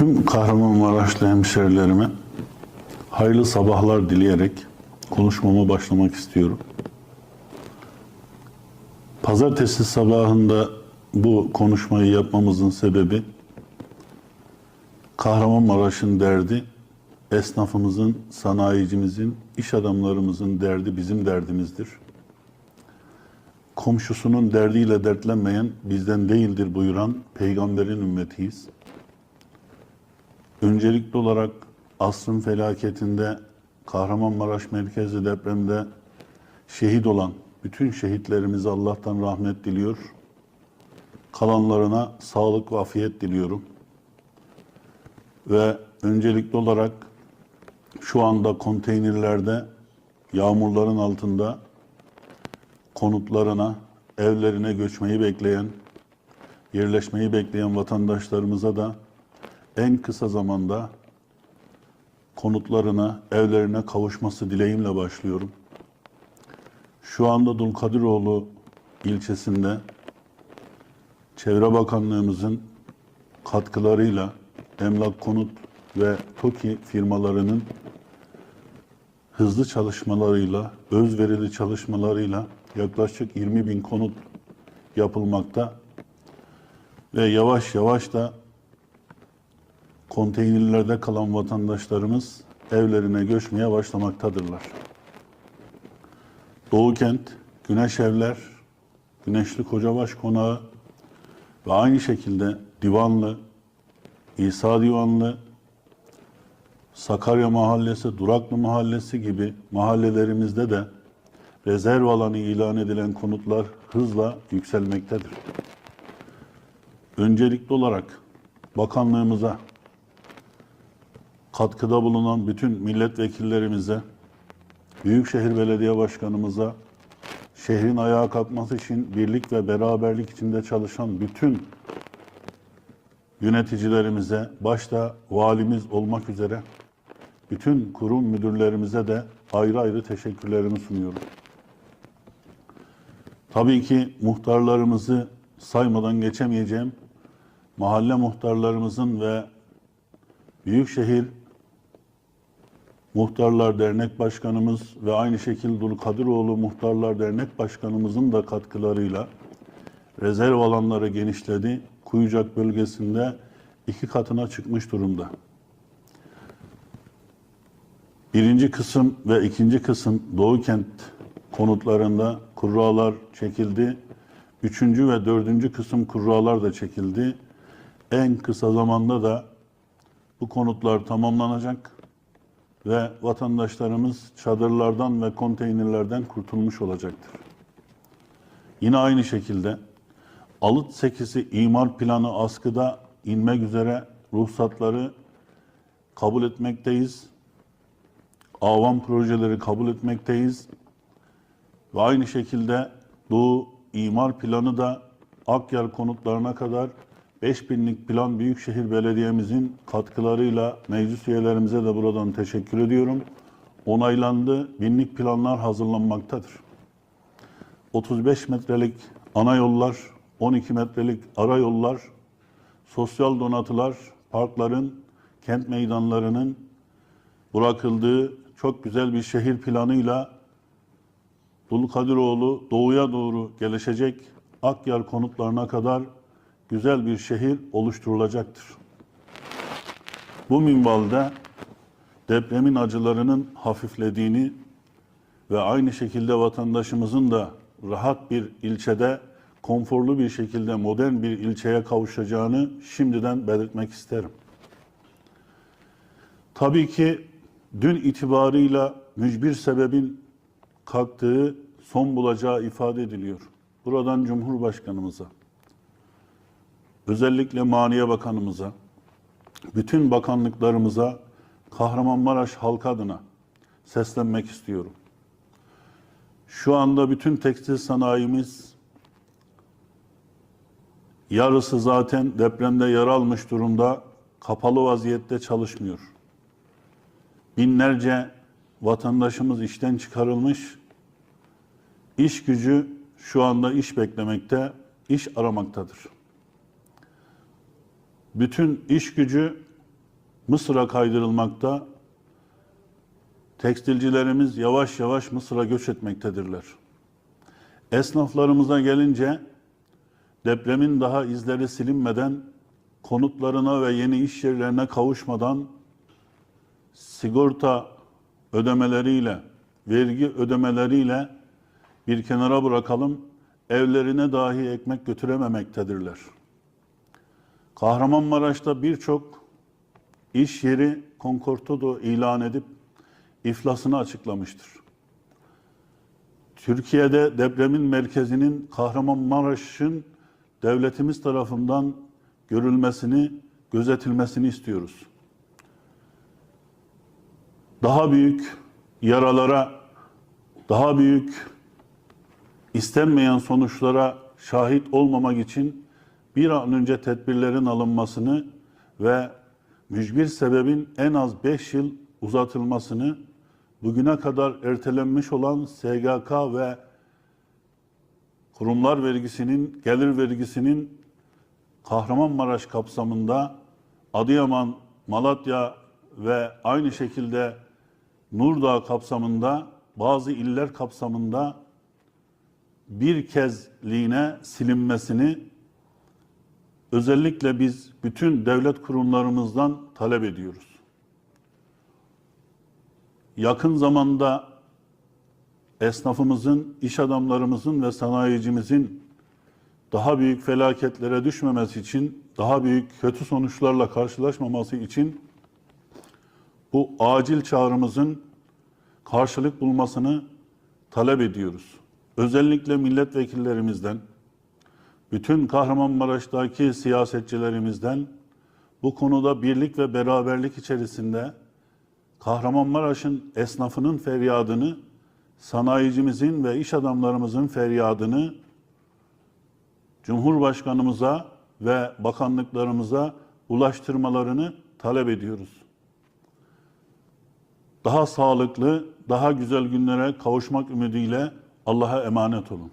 Tüm Kahramanmaraşlı hemşerilerime hayırlı sabahlar dileyerek konuşmama başlamak istiyorum. Pazartesi sabahında bu konuşmayı yapmamızın sebebi Kahramanmaraş'ın derdi, esnafımızın, sanayicimizin, iş adamlarımızın derdi bizim derdimizdir. Komşusunun derdiyle dertlenmeyen bizden değildir buyuran peygamberin ümmetiyiz. Öncelikli olarak asrın felaketinde Kahramanmaraş merkezli depremde şehit olan bütün şehitlerimize Allah'tan rahmet diliyor. Kalanlarına sağlık ve afiyet diliyorum. Ve öncelikli olarak şu anda konteynerlerde yağmurların altında konutlarına, evlerine göçmeyi bekleyen, yerleşmeyi bekleyen vatandaşlarımıza da en kısa zamanda konutlarına, evlerine kavuşması dileğimle başlıyorum. Şu anda Dulkadiroğlu ilçesinde Çevre Bakanlığımızın katkılarıyla Emlak Konut ve TOKİ firmalarının hızlı çalışmalarıyla, özverili çalışmalarıyla yaklaşık 20 bin konut yapılmakta ve yavaş yavaş da konteynerlerde kalan vatandaşlarımız evlerine göçmeye başlamaktadırlar. Doğu Kent, Güneş Evler, Güneşli Kocabaş Konağı ve aynı şekilde Divanlı, İsa Divanlı, Sakarya Mahallesi, Duraklı Mahallesi gibi mahallelerimizde de rezerv alanı ilan edilen konutlar hızla yükselmektedir. Öncelikli olarak bakanlığımıza, katkıda bulunan bütün milletvekillerimize, Büyükşehir Belediye Başkanımıza, şehrin ayağa kalkması için birlik ve beraberlik içinde çalışan bütün yöneticilerimize, başta valimiz olmak üzere bütün kurum müdürlerimize de ayrı ayrı teşekkürlerimi sunuyorum. Tabii ki muhtarlarımızı saymadan geçemeyeceğim. Mahalle muhtarlarımızın ve Büyükşehir Muhtarlar Dernek Başkanımız ve aynı şekilde Dulkadiroğlu Muhtarlar Dernek Başkanımızın da katkılarıyla rezerv alanları genişledi. Kuyucak bölgesinde iki katına çıkmış durumda. Birinci kısım ve ikinci kısım Doğu Kent konutlarında kurralar çekildi. Üçüncü ve dördüncü kısım kurralar da çekildi. En kısa zamanda da bu konutlar tamamlanacak ve vatandaşlarımız çadırlardan ve konteynerlerden kurtulmuş olacaktır. Yine aynı şekilde Alıt Sekisi imar planı askıda inmek üzere ruhsatları kabul etmekteyiz. Avam projeleri kabul etmekteyiz. Ve aynı şekilde bu imar planı da Akyar konutlarına kadar 5000'lik plan Büyükşehir Belediye'mizin katkılarıyla meclis üyelerimize de buradan teşekkür ediyorum. Onaylandı, binlik planlar hazırlanmaktadır. 35 metrelik ana yollar, 12 metrelik ara yollar, sosyal donatılar, parkların, kent meydanlarının bırakıldığı çok güzel bir şehir planıyla Dulkadiroğlu doğuya doğru gelişecek Akyar konutlarına kadar güzel bir şehir oluşturulacaktır. Bu minvalde depremin acılarının hafiflediğini ve aynı şekilde vatandaşımızın da rahat bir ilçede, konforlu bir şekilde modern bir ilçeye kavuşacağını şimdiden belirtmek isterim. Tabii ki dün itibarıyla mücbir sebebin kalktığı, son bulacağı ifade ediliyor. Buradan Cumhurbaşkanımıza, özellikle Maliye Bakanımıza, bütün bakanlıklarımıza Kahramanmaraş halkı adına seslenmek istiyorum. Şu anda bütün tekstil sanayimiz yarısı zaten depremde yara almış durumda, kapalı vaziyette çalışmıyor. Binlerce vatandaşımız işten çıkarılmış, iş gücü şu anda iş beklemekte, iş aramaktadır. Bütün iş gücü Mısır'a kaydırılmakta. Tekstilcilerimiz yavaş yavaş Mısır'a göç etmektedirler. Esnaflarımıza gelince depremin daha izleri silinmeden konutlarına ve yeni iş yerlerine kavuşmadan sigorta ödemeleriyle, vergi ödemeleriyle bir kenara bırakalım, evlerine dahi ekmek götürememektedirler. Kahramanmaraş'ta birçok iş yeri konkortodo ilan edip iflasını açıklamıştır. Türkiye'de depremin merkezinin Kahramanmaraş'ın devletimiz tarafından görülmesini, gözetilmesini istiyoruz. Daha büyük yaralara, daha büyük istenmeyen sonuçlara şahit olmamak için bir an önce tedbirlerin alınmasını ve mücbir sebebin en az 5 yıl uzatılmasını, bugüne kadar ertelenmiş olan SGK ve kurumlar vergisinin, gelir vergisinin Kahramanmaraş kapsamında Adıyaman, Malatya ve aynı şekilde Nurdağ kapsamında bazı iller kapsamında bir kezliğine silinmesini özellikle biz bütün devlet kurumlarımızdan talep ediyoruz. Yakın zamanda esnafımızın, iş adamlarımızın ve sanayicimizin daha büyük felaketlere düşmemesi için, daha büyük kötü sonuçlarla karşılaşmaması için bu acil çağrımızın karşılık bulmasını talep ediyoruz. Özellikle milletvekillerimizden, bütün Kahramanmaraş'taki siyasetçilerimizden bu konuda birlik ve beraberlik içerisinde Kahramanmaraş'ın esnafının feryadını, sanayicimizin ve iş adamlarımızın feryadını Cumhurbaşkanımıza ve bakanlıklarımıza ulaştırmalarını talep ediyoruz. Daha sağlıklı, daha güzel günlere kavuşmak ümidiyle Allah'a emanet olun.